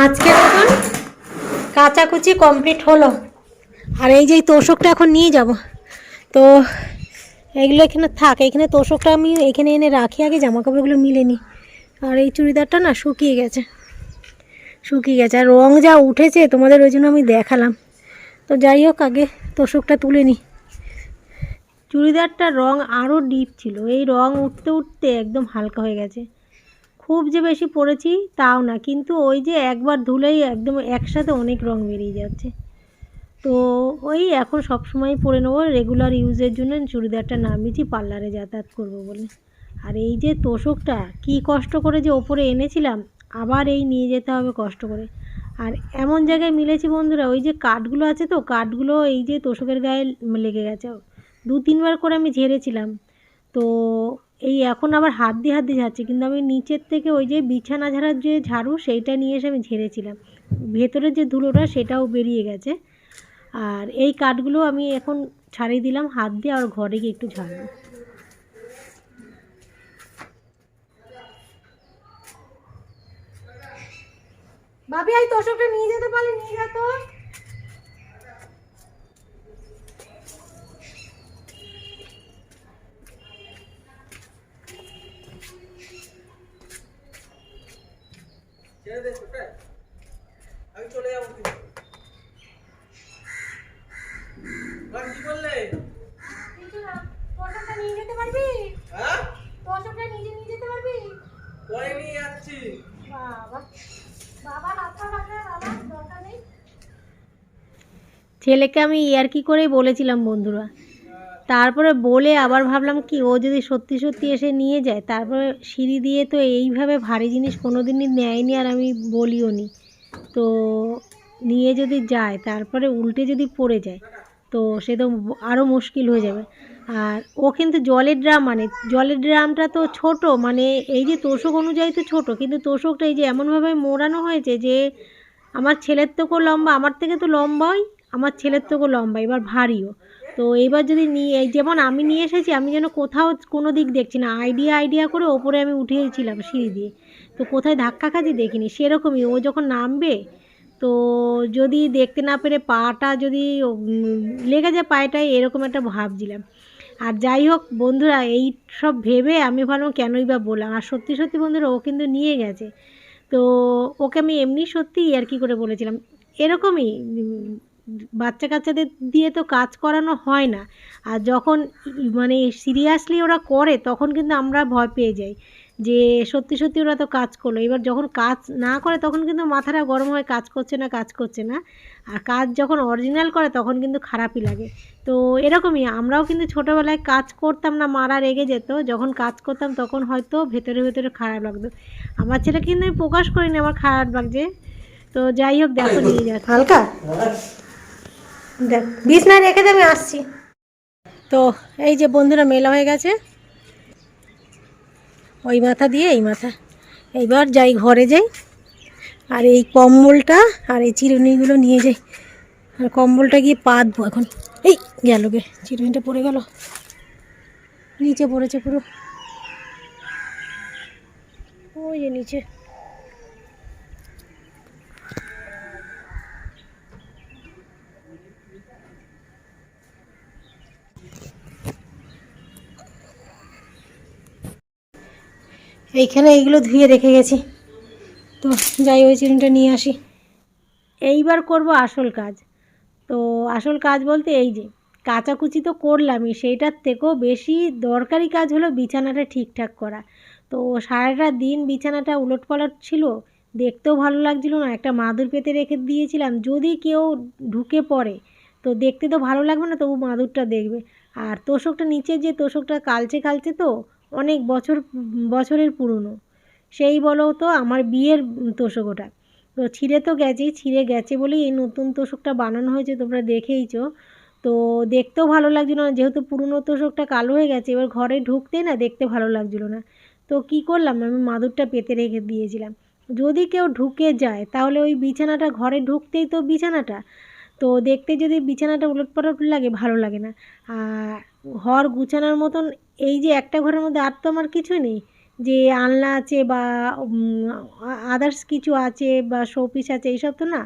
আজকে মতন কাচাকুচি কমপ্লিট হলো, আর এই যে তোষকটা এখন নিয়ে যাব, তো এগুলো এখানে থাক, এখানে তোষকটা আমি এখানে এনে রাখি আগে জামা কাপড়গুলো মিলে নিই। আর এই চুড়িদারটা না শুকিয়ে গেছে শুকিয়ে গেছে, আর রং যা উঠেছে তোমাদের ওই জন্য আমি দেখালাম। তো যাই হোক, আগে তোষকটা তুলে নিই। চুড়িদারটার রং আরও ডিপ ছিল, এই রং উঠতে উঠতে একদম হালকা হয়ে গেছে। খুব যে বেশি পরেছি তাও না, কিন্তু ওই যে একবার ধুলেই একদম একসাথে অনেক রং বেরিয়ে যাচ্ছে। তো ওই এখন সব সময় পরে নেব রেগুলার ইউজের জন্য চুড়িদারটা নামিয়েছি, পার্লারে যাতায়াত করব বলে। আর এই যে তোষকটা, কি কষ্ট করে যে ওপরে এনেছিলাম, আবার এই নিয়ে যেতে হবে কষ্ট করে। আর এমন জায়গায় মিলেছি বন্ধুরা, ওই যে কাঠগুলো আছে তো, কাঠগুলো এই যে তোষকের গায়ে লেগে গেছে। দু তিনবার করে আমি ঝেড়েছিলাম। তো এই এখন আবার হাত দিয়ে হাত দিয়ে ঝাড়ছি কিন্তু আমি নিচের থেকে ওই যে বিছানা ঝাড়ার যে ঝাড়ু সেইটা নিয়ে এসে আমি ঝেড়েছিলাম। ভেতরের যে ধুলোটা সেটাও বেরিয়ে গেছে। আর এই কাঠগুলো আমি এখন ছাড়িয়ে দিলাম, হাত দিয়ে আর ঘরে গিয়ে একটু ঝাড়বো। ভাবি, এই তোষকটা নিয়ে যেতে পারলে, নিয়ে যেত ছেড়ে দে ছোটে আমি চলে যাব কি বললে কিছু না তোষকটা নিয়ে যেতে পারবি? হ্যাঁ? তোষকটা নিজে নিয়ে যেতে পারবি? পরে নিয়ে যাচ্ছি। বাবা বাবা হাত পা ভাঙা বাবা দরকার নেই। ছেলেকে আমি ইয়ার্কি করেই বলেছিলাম বন্ধুরা। তারপরে বলে আবার ভাবলাম কি, ও যদি সত্যি সত্যি এসে নিয়ে যায়, তারপরে সিঁড়ি দিয়ে তো এইভাবে ভারী জিনিস কোনো দিনই নেয়নি আর আমি বলিও নি। তো নিয়ে যদি যায়, তারপরে উল্টে যদি পড়ে যায়, তো সে তো আরও মুশকিল হয়ে যাবে। আর ও কিন্তু জলের ড্রাম মানে জলের ড্রামটা তো ছোট মানে এই যে তোষক অনুযায়ী তো ছোট, কিন্তু তোষকটা এই যে এমনভাবে মোড়ানো হয়েছে যে আমার ছেলের থেকেও লম্বা, আমার থেকে তো লম্বাই, আমার ছেলের থেকেও লম্বা, এবার ভারীও। তো এবার যদি নিয়ে যেমন আমি নিয়ে এসেছি, আমি যেন কোথাও কোনো দিক দেখছি না আইডিয়া আইডিয়া করে ওপরে আমি উঠেছিলাম সিঁড়ি দিয়ে। তো কোথায় ধাক্কা খাচ্ছি দেখিনি, সেরকমই। ও যখন নামবে, তো যদি দেখতে না পেরে পাটা যদি লেগে যায় পায়েটায়, এরকম একটা ভাবছিলাম। আর যাই হোক বন্ধুরা, এই সব ভেবে আমি ভাবলাম কেনই বা বললাম। আর সত্যি সত্যি বন্ধুরা, ও কিন্তু নিয়ে গেছে। তো ওকে আমি এমনি সত্যি আর কি করে বলেছিলাম। এরকমই বাচ্চা কাচ্চাদের দিয়ে তো কাজ করানো হয় না। আর যখন মানে সিরিয়াসলি ওরা করে, তখন কিন্তু আমরা ভয় পেয়ে যাই যে সত্যি সত্যি ওরা তো কাজ করল। এবার যখন কাজ না করে, তখন কিন্তু মাথাটা গরম হয়, কাজ করছে না, কাজ করছে না। আর কাজ যখন অরিজিনাল করে, তখন কিন্তু খারাপই লাগে। তো এরকমই, আমরাও কিন্তু ছোটোবেলায় কাজ করতাম না, মারা রেগে যেত। যখন কাজ করতাম, তখন হয়তো ভেতরে ভেতরে খারাপ লাগতো। আমার ছেলে কিন্তু আমি প্রকাশ করিনি আমার খারাপ লাগছে। তো যাই হোক, দেখো নিয়ে যাচ্ছে। হালকা? দেখ বিছনায় রেখে দে, আমি আসছি। তো এই যে বন্ধুরা মেলা হয়ে গেছে। ওই মাথা দিয়ে এই মাথা। এইবার যাই ঘরে যাই, আর এই কম্বলটা আর এই চিরুনিগুলো নিয়ে যাই। আর কম্বলটা গিয়ে পাতবো এখন। এই গেল গে, চিরুনিটা পড়ে গেল। নিচে পড়েছে পুরো। ওই যে নিচে। এইখানে এইগুলো ধুয়ে রেখে গেছি। তো যাই ওই চিরুনিটা নিয়ে আসি। এইবার করব আসল কাজ। তো আসল কাজ বলতে এই যে, কাচাকুচি তো করলামই, সেইটার থেকেও বেশি দরকারি কাজ হলো বিছানাটা ঠিকঠাক করা। তো সারাটা দিন বিছানাটা উলট পালট ছিল, দেখতেও ভালো লাগছিল না, একটা মাদুর পেতে রেখে দিয়েছিলাম, যদি কেউ ঢুকে পড়ে, তো দেখতে তো ভালো লাগবে না, তবু মাদুরটা দেখবে। আর তোষকটা নিচে যে তোষকটা কালচে কালচে তো অনেক বছর, বছরের পুরনো। সেই বলো তো, আমার বিয়ের তোষক ওটা। তো ছিঁড়ে তো গেছেই, ছিঁড়ে গেছে বলেই এই নতুন তোষকটা বানানো হয়েছে, তোমরা দেখেইছ। তো দেখতেও ভালো লাগছিল না, যেহেতু পুরনো তোষকটা কালো হয়ে গেছে, এবার ঘরে ঢুকতেই না দেখতে ভালো লাগছিল না। তো কি করলাম, আমি মাদুরটা পেতে রেখে দিয়েছিলাম। যদি কেউ ঢুকে যায়, তাহলে ওই বিছানাটা, ঘরে ঢুকতেই তো বিছানাটা। তো দেখতে যদি বিছানাটা উলটপালট লাগে, ভালো লাগে না। আর ঘর গুছানোর মতন, এই যে একটা ঘরের মধ্যে আর তো আমার কিছু নেই। যে আলনা আছে বা আদার্স কিছু আছে বা শোপিস আছে, এইসব তো না।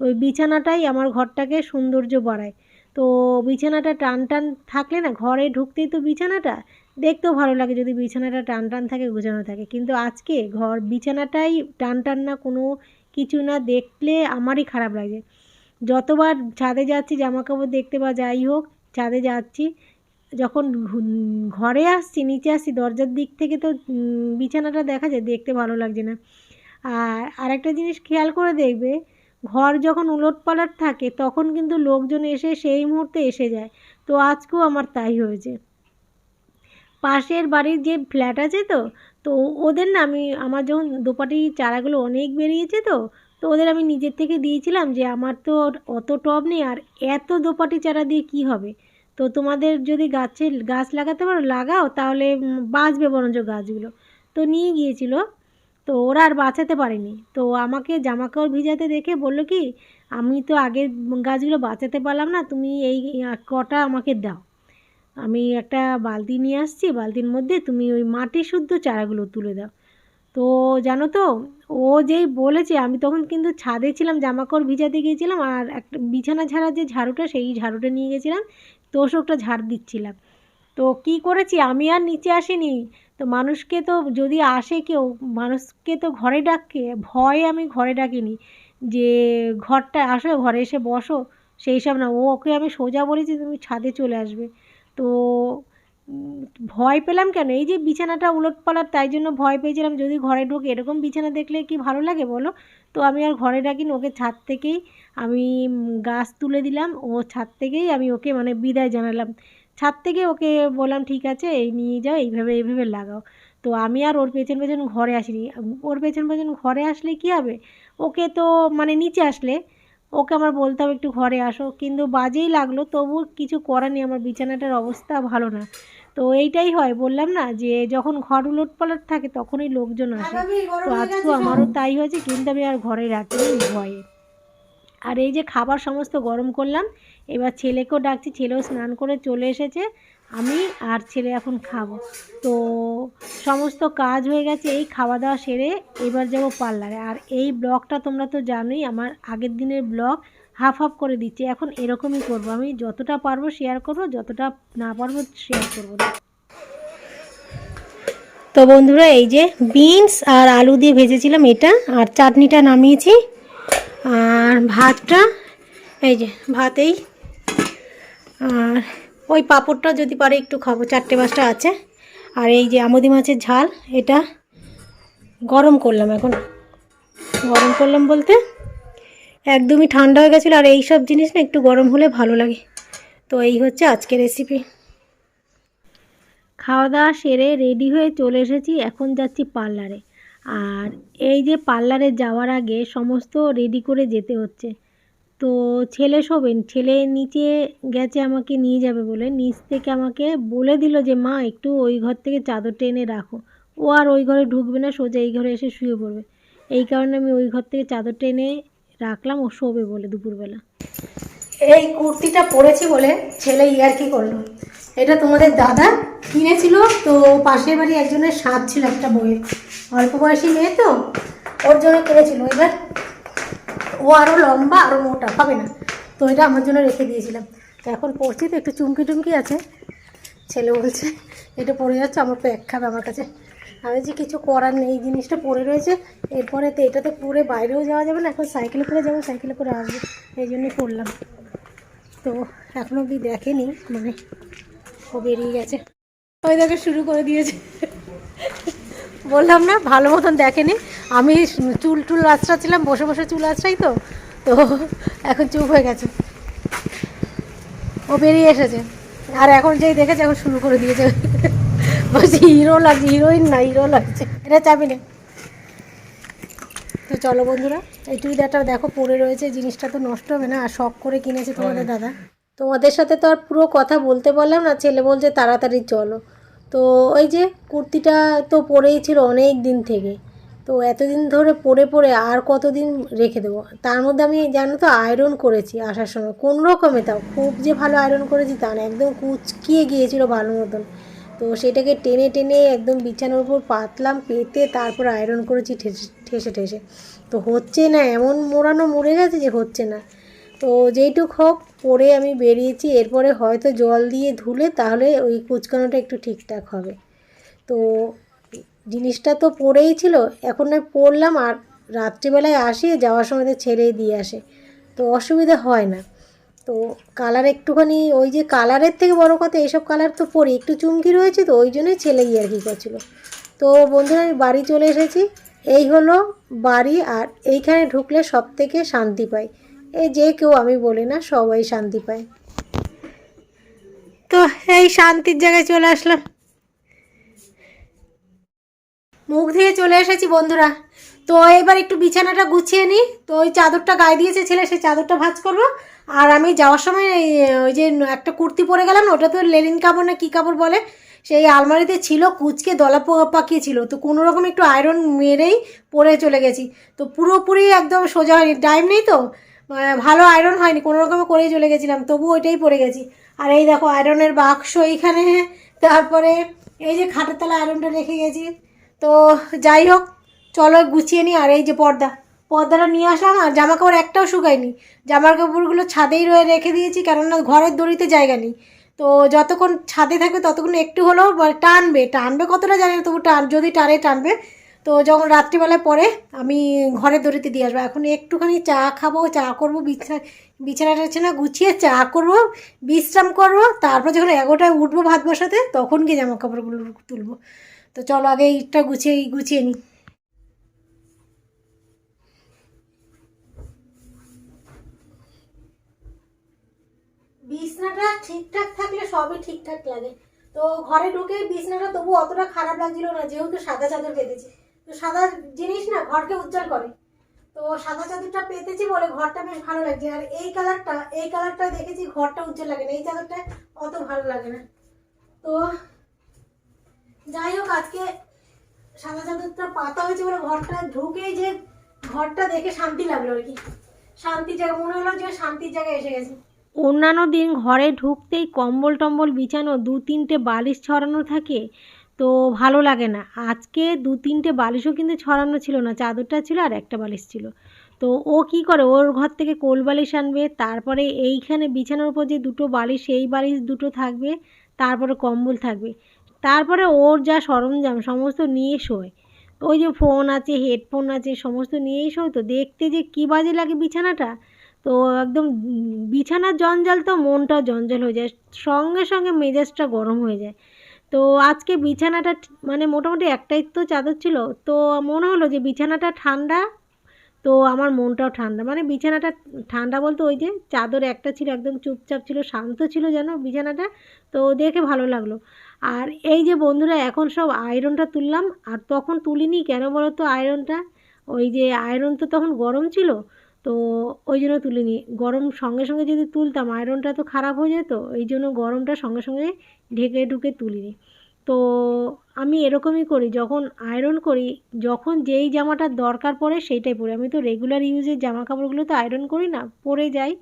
ওই বিছানাটাই আমার ঘরটাকে সৌন্দর্য বাড়ায়। তো বিছানাটা টান টান থাকলে না, ঘরে ঢুকতেই তো বিছানাটা, দেখতেও ভালো লাগে যদি বিছানাটা টান টান থাকে, গোছানো থাকে। কিন্তু আজকে ঘর বিছানাটাই টান টান না, কোনো কিছু না দেখলে আমারই খারাপ লাগে। যতবার ছাদে যাচ্ছি, জামা কাপড় দেখতে বা যাই হোক, ছাদে যাচ্ছি যখন ঘরে আসছি, নিচে আসছি, দরজার দিক থেকে তো বিছানাটা দেখা যায়, দেখতে ভালো লাগছে না। আর আরেকটা জিনিস খেয়াল করে দেখবে, ঘর যখন উলট পালট থাকে, তখন কিন্তু লোকজন এসে সেই মুহূর্তে এসে যায়। তো আজকেও আমার তাই হয়েছে। পাশের বাড়ির যে ফ্ল্যাট আছে তো তো ওদের না আমি, আমার যখন দোপাটি চারাগুলো অনেক বেরিয়েছে তো তো ওদের আমি নিজের থেকে দিয়েছিলাম যে, আমার তো অত টব নেই, আর এত দোপাটি চারা দিয়ে কি হবে? তো তোমাদের যদি গাছে গাছ লাগাতে পারো, লাগাও, তাহলে বাঁচবে বরঞ্চ গাছগুলো। তো নিয়ে গিয়েছিল। তো ওরা আর বাঁচাতে পারেনি। তো আমাকে জামা কাপড় ভিজাতে দেখে বলল কি, আমি তো আগের গাছগুলো বাঁচাতে পারলাম না, তুমি এই কটা আমাকে দাও। আমি একটা বালতি নিয়ে আসছি, বালতির মধ্যে তুমি ওই মাটি শুদ্ধ চারাগুলো তুলে দাও। তো জানো তো, ও যেই বলেছে, আমি তখন কিন্তু ছাদে ছিলাম জামা কাপড় ভিজাতে গিয়েছিলাম, আর একটা বিছানা ঝাড়ার যে ঝাড়ুটা, সেই ঝাড়ুটা নিয়ে গেছিলাম। তোষকটা ঝাড় দিচ্ছিলাম। তো কি করেছি? আমি আর নিচে আসিনি। তো মানুষকে তো যদি আসে কেউ, মানুষকে তো ঘরে ডাকে ভয়ে আমি ঘরে ডাকিনি। যে ঘরটা আসো, ঘরে এসে বসো, সেই সব না। ওকে আমি সোজা বলেছি তুমি ছাদে চলে আসবে। তো ভয় পেলাম কেন? এই যে বিছানাটা উলট পালট তাই জন্য ভয় পেয়েছিলাম যদি ঘরে ঢোকে। এরকম বিছানা দেখলে কি ভালো লাগে বলো? তো আমি আর ঘরে ডাকিনি, ওকে ছাদ থেকেই আমি গাছ তুলে দিলাম। ও ছাদ থেকেই আমি ওকে মানে বিদায় জানালাম। ছাদ থেকে ওকে বললাম, ঠিক আছে, এই নিয়ে যাও, এইভাবে এইভাবে লাগাও। তো আমি আর ওর পেছন পেছন ঘরে আসিনি। ওর পেছন পেছন ঘরে আসলে কী হবে? ওকে তো মানে নিচে আসলে ওকে আমার বলতে হবে একটু ঘরে আসো। কিন্তু বাজেই লাগল তবু কিছু করার নেই আমার বিছানাটার অবস্থা ভালো না। তো এইটাই হয় বললাম না যে যখন ঘর উলট পালট থাকে তখনই লোকজন আসে। তো আজকেও আমারও তাই হয়েছে কিন্তু আমি আর ঘরে রাখিনি ভয়ে। আর এই যে খাবার সমস্ত গরম করলাম এবার ছেলেকেও ডাকছি ছেলেও স্নান করে চলে এসেছে। আমি আর ছেলে এখন খাব। তো সমস্ত কাজ হয়ে গেছে, এই খাওয়া দাওয়া সেরে এবার যাব পার্লারে। আর এই ব্লগটা তোমরা তো জানোই, আমার আগের দিনের ব্লগ হাফ হাফ করে দিচ্ছি। এখন এরকমই করব। আমি যতটা পারব শেয়ার করব, যতটা না পারব শেয়ার করব না। তো বন্ধুরা, এই যে বিনস আর আলু দিয়ে ভেজেছিলাম এটা, আর চাটনিটা নামিয়েছি। আর ভাতটা, এই যে ভাতেই। আর ওই পাঁপড়টা যদি পারে একটু খাব, চারটে পাঁচটা আছে। আর এই যে আমদি মাছের ঝাল, এটা গরম করলাম এখন। গরম করলাম বলতে একদমই ঠান্ডা হয়ে গেছিল, আর এই সব জিনিস না একটু গরম হলে ভালো লাগে। তো এই হচ্ছে আজকের রেসিপি খাওয়া দাওয়া সেরে রেডি হয়ে চলে এসেছি, এখন যাচ্ছি পার্লারে। আর এই যে পার্লারে যাওয়ার আগে সমস্ত রেডি করে যেতে হচ্ছে। তো ছেলে শোবেন, ছেলে নিচে গেছে আমাকে নিয়ে যাবে বলে, নিচ থেকে আমাকে বলে দিল যে, মা, একটু ওই ঘর থেকে চাদরটা এনে রাখো। ও আর ওই ঘরে ঢুকবে না, সোজা এই ঘরে এসে শুয়ে পড়বে। এই কারণে আমি ওই ঘর থেকে চাদরটা এনে রাখলাম, ও শোবে বলে দুপুরবেলা। এই কুর্তিটা পরেছি বলে ছেলে ইয়ার্কি করল? এটা তোমাদের দাদা কিনেছিল, তো পাশের বাড়ি একজনের স্বাদ ছিল একটা বইয়ের অল্প বয়সী মেয়ে তো, ওর জন্য কিনেছিল। এবার ও আরও লম্বা আরও মোটা, হবে না। তো এটা আমার জন্য রেখে দিয়েছিলাম। তো এখন পড়ছি তো, একটু চুমকি টুমকি আছে। ছেলে বলছে, এটা পড়ে যাচ্ছে, আমার এক খাবে আমার কাছে। আমি যে কিছু করার নেই জিনিসটা পড়ে রয়েছে। এরপরে তো এটা তো পরে বাইরেও যাওয়া যাবে না, এখন সাইকেলে করে যাব, সাইকেলে করে আসব। এই জন্যই পড়লাম। তো এখনও অবধি দেখেনি মানে ও বেরিয়ে গেছে। ওই দেখে, শুরু করে দিয়েছে। বললাম না ভালো মতন দেখেনি। আমি চুল টুল আঁচড়াচ্ছিলাম বসে বসে চুল আঁচড়াই তো তো এখন চুপ হয়ে গেছে। ও বেরিয়ে এসেছে। আর এখন যেই দেখেছে এখন শুরু করে দিয়েছে। বলছি হিরো লাগছে হিরোইন না হিরো লাগছে। এটা চাবি না। তো চলো বন্ধুরা এই চুড়িদারটা দেখো পরে রয়েছে জিনিসটা তো নষ্ট হবে না আর শখ করে কিনেছে তোমাদের দাদা। তোমাদের সাথে তো আর পুরো কথা বলতে পারলাম না ছেলে বলছে তাড়াতাড়ি চলো। তো ওই যে কুর্তিটা তো পরেই ছিল অনেক দিন থেকে। তো এতদিন ধরে পরে পরে আর কতদিন রেখে দেবো? তার মধ্যে আমি জানো তো আয়রন করেছি আসার সময়। কোন রকমে তাও, খুব যে ভালো আয়রন করেছি তা না, একদম কুচকিয়ে গিয়েছিল ভালো মতন। তো সেটাকে টেনে টেনে একদম বিছানার উপর পাতলাম, পেতে তারপর আয়রন করেছি ঠেসে ঠেসে ঠেসে। তো হচ্ছে না, এমন মোড়ানো মরে গেছে যে হচ্ছে না। তো যেইটুক হোক পরে আমি বেরিয়েছি, এরপরে হয়তো জল দিয়ে ধুলে তাহলে ওই কুচকানোটা একটু ঠিকঠাক হবে। তো জিনিসটা তো পড়েই ছিল, এখন নয় পরলাম আর রাত্রিবেলায় আসি, যাওয়ার সময় তো ছেড়েই দিয়ে আসে। তো অসুবিধা হয় না। তো কালার একটুখানি, ওই যে কালারের থেকে বড় কথা এইসব কালার তো পরি, একটু চুমকি রয়েছে তো ওই জন্যই ছেলে আর কি করছিল। তো বন্ধুরা, আমি বাড়ি চলে এসেছি, এই হলো বাড়ি আর এইখানে ঢুকলে সব থেকে শান্তি পাই। এই যে কেউ আমি বলি না, সবাই শান্তি পায়। তো এই শান্তির জায়গায় চলে আসলাম। মুখ ধুয়ে চলে এসেছি বন্ধুরা। তো এবার একটু বিছানাটা গুছিয়ে নিই। তো ওই চাদরটা গায়ে দিয়েছে ছেলে সেই চাদরটা ভাঁজ করব। আর আমি যাওয়ার সময় ওই যে একটা কুর্তি পরে গেলাম ওটা তো লেলিন কাপড় না কী কাপড় বলে, সেই আলমারিতে ছিল, কুচকে দলা পা- পাকিয়ে তো কোনো রকম একটু আয়রন মেরেই পরে চলে গেছি। তো পুরোপুরি একদম সোজা হয়নি। টাইম নেই তো? ভালো আয়রন হয়নি, কোনো রকমে করেই চলে গেছিলাম তবু ওইটাই পরে গেছি। আর এই দেখো আয়রনের বাক্স এইখানে, তারপরে এই যে খাটের তলা আয়রনটা রেখে গেছি। তো যাই হোক, চলো গুছিয়ে নিই আর এই যে পর্দা, পর্দাটা নিয়ে আসলাম, আর জামা কাপড় একটাও শুকায়নি। জামার কাপড়গুলো ছাদেই রয়ে রেখে দিয়েছি, কেননা ঘরের দড়িতে জায়গা নেই। তো যতক্ষণ ছাদে থাকবে ততক্ষণ একটু হলেও টানবে টানবে কতটা জানি না, তবু টান, যদি টানে, টানবে। তো যখন রাত্রিবেলায় পরে আমি ঘরে দড়িতে দিয়ে আসব। এখন একটুখানি চা খাব, চা করব, বিছানা টিছানা গুছিয়ে চা করব, বিশ্রাম করব, তারপর যখন এগারোটায় উঠবো ভাত বসাতে, তখন গিয়ে জামা কাপড়গুলো তুলবো। তো চলো আগে ইটটা গুছিয়ে গুছিয়ে নিই। বিছনাটা ঠিকঠাক থাকলে সবই ঠিকঠাক লাগে। তো ঘরে ঢুকে বিছনাটা তবু অতটা খারাপ লাগছিল না, যেহেতু সাদা চাদর পেতেছি তো সাদা জিনিস না ঘরকে উজ্জ্বল করে। তো সাদা চাদরটা পেতেছি বলে ঘরটা বেশ ভালো লাগছে। আর এই কালারটা এই কালারটা দেখেছি ঘরটা উজ্জ্বল লাগে না। এই চাদরটা অত ভালো লাগে না। তো যাই হোক, আজকে সাদা চাদরটা পাতা হয়েছে বলে ঘরটা ঢুকেই যে ঘরটা দেখে শান্তি লাগল আর কি। শান্তির জায়গা, মনে হলো যে শান্তির জায়গায় এসে গেছে। অন্যান্য দিন ঘরে ঢুকতেই কম্বল টম্বল বিছানো দু তিনটে বালিশ ছড়ানো থাকে তো ভালো লাগে না। আজকে দু তিনটে বালিশও কিন্তু ছড়ানো ছিল না, চাদরটা ছিল আর একটা বালিশ ছিল। তো ও কি করে? ওর ঘর থেকে কোল বালিশ আনবে, তারপরে এইখানে বিছানার উপর যে দুটো বালিশ, সেই বালিশ দুটো থাকবে, তারপরে কম্বল থাকবে। তারপরে ওর যা সরঞ্জাম, সমস্ত নিয়ে শোয়। ওই যে ফোন আছে, হেডফোন আছে, সমস্ত নিয়েই শোয় তো, দেখতে যে কী বাজে লাগে বিছানাটা। তো একদম বিছানার জঞ্জাল তো মনটাও জঞ্জাল হয়ে যায়, সঙ্গে সঙ্গে মেজাজটা গরম হয়ে যায়। তো আজকে বিছানাটা মানে মোটামুটি একটাই তো চাদর ছিল, তো মনে হলো যে বিছানাটা ঠান্ডা, তো আমার মনটাও ঠান্ডা। মানে বিছানাটা ঠান্ডা বলতে ওই যে চাদর একটা ছিল, একদম চুপচাপ ছিল, শান্ত ছিল যেন বিছানাটা, তো দেখে ভালো লাগল। আর এই যে বন্ধুরা, এখন সব আয়রনটা তুললাম, আর তখন তুলিনি কেন বলো তো আয়রনটা? ওই যে আয়রন তো তখন গরম ছিল তো ওই জন্য তুলিনি গরম সঙ্গে সঙ্গে যদি তুলতাম আয়রনটা তো খারাপ হয়ে যেত, এই জন্য গরমটা সঙ্গে সঙ্গে ঢেকে ঢুকে তুলিনি তো আমি এরকমই করি, যখন আয়রন করি, যখন যেই জামাটার দরকার পড়ে সেইটাই পরি। আমি তো রেগুলার ইউজের জামা কাপড়গুলো তো আয়রন করি না, পরে যাই,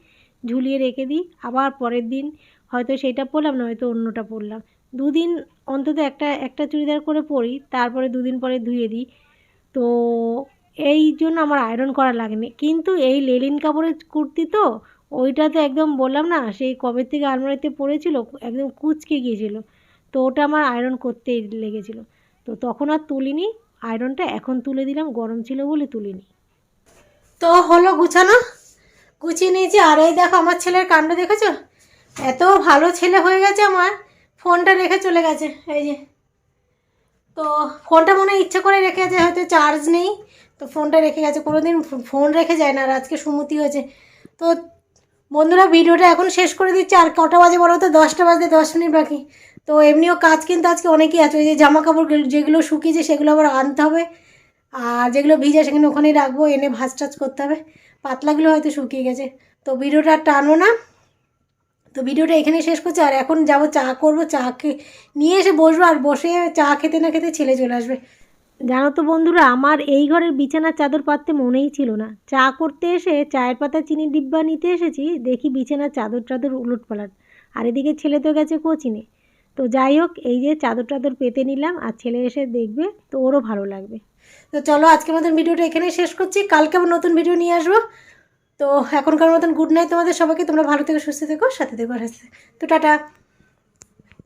ঝুলিয়ে রেখে দিই, আবার পরের দিন হয়তো সেইটা পরলাম না হয়তো অন্যটা পরলাম। দুদিন অন্তত একটা একটা চুড়িদার করে পরি, তারপরে দুদিন পরে ধুয়ে দিই। তো এই জন্য আমার আয়রন করা লাগেনি। কিন্তু এই লেলিন কাপড়ের কুর্তি তো, ওইটা তো একদম বললাম না, সেই কবে থেকে আলমারিতে পড়েছিল, একদম কুঁচকে গিয়েছিল। তো ওটা আমার আয়রন করতেই লেগেছিল। তো তখন আর তুলিনি আয়রনটা এখন তুলে দিলাম, গরম ছিল বলে তুলিনি। তো হলো গুছানো, গুছিয়ে নিয়েছি, আর এই দেখো আমার ছেলের কাণ্ড দেখেছ? এত ভালো ছেলে হয়ে গেছে আমার, ফোনটা রেখে চলে গেছে, এই যে। তো ফোনটা মনে ইচ্ছা করে রেখে গেছে হয়তো চার্জ নেই। তো ফোনটা রেখে গেছে কোনো দিন ফোন রেখে যায় না আর আজকে সুমতি হয়েছে। তো বন্ধুরা, ভিডিওটা এখন শেষ করে দিচ্ছি। আর কটা বাজে বলো তো? দশটা বাজতে দশ মিনিট বাকি। তো এমনিও কাজ কিন্তু আজকে অনেকই আছে। ওই যে জামা কাপড় যেগুলো শুকিয়েছে সেগুলো আবার আনতে হবে। আর যেগুলো ভিজে সেখানে ওখানেই রাখব, এনে ভাজ টাজ করতে হবে। পাতলাগুলো হয়তো শুকিয়ে গেছে। তো ভিডিওটা আর টানবো না। তো ভিডিওটা এখানে শেষ করছি। আর এখন যাব চা করব। চা নিয়ে এসে বসবো। আর বসে চা খেতে না খেতে ছেলে চলে আসবে। জানো তো বন্ধুরা, আমার এই ঘরের বিছানার চাদর পাততে মনেই ছিল না। চা করতে এসে চায়ের পাতা চিনির ডিব্বা নিতে এসেছি, দেখি বিছানার চাদর চাদর উলট পালাট। আর এদিকে ছেলে তো গেছে কোচিনে। তো যাই হোক, এই যে চাদর টাদর পেতে নিলাম, আর ছেলে এসে দেখবে তো ওরও ভালো লাগবে। তো চলো আজকের মতন ভিডিওটা এখানেই শেষ করছি। কালকে আবার নতুন ভিডিও নিয়ে আসব। তো এখনকার মতন গুড নাইট তোমাদের সবাইকে। তোমরা ভালো থেকো, সুস্থ থেকো, সাথে থেকো হাসতে তো টাটা।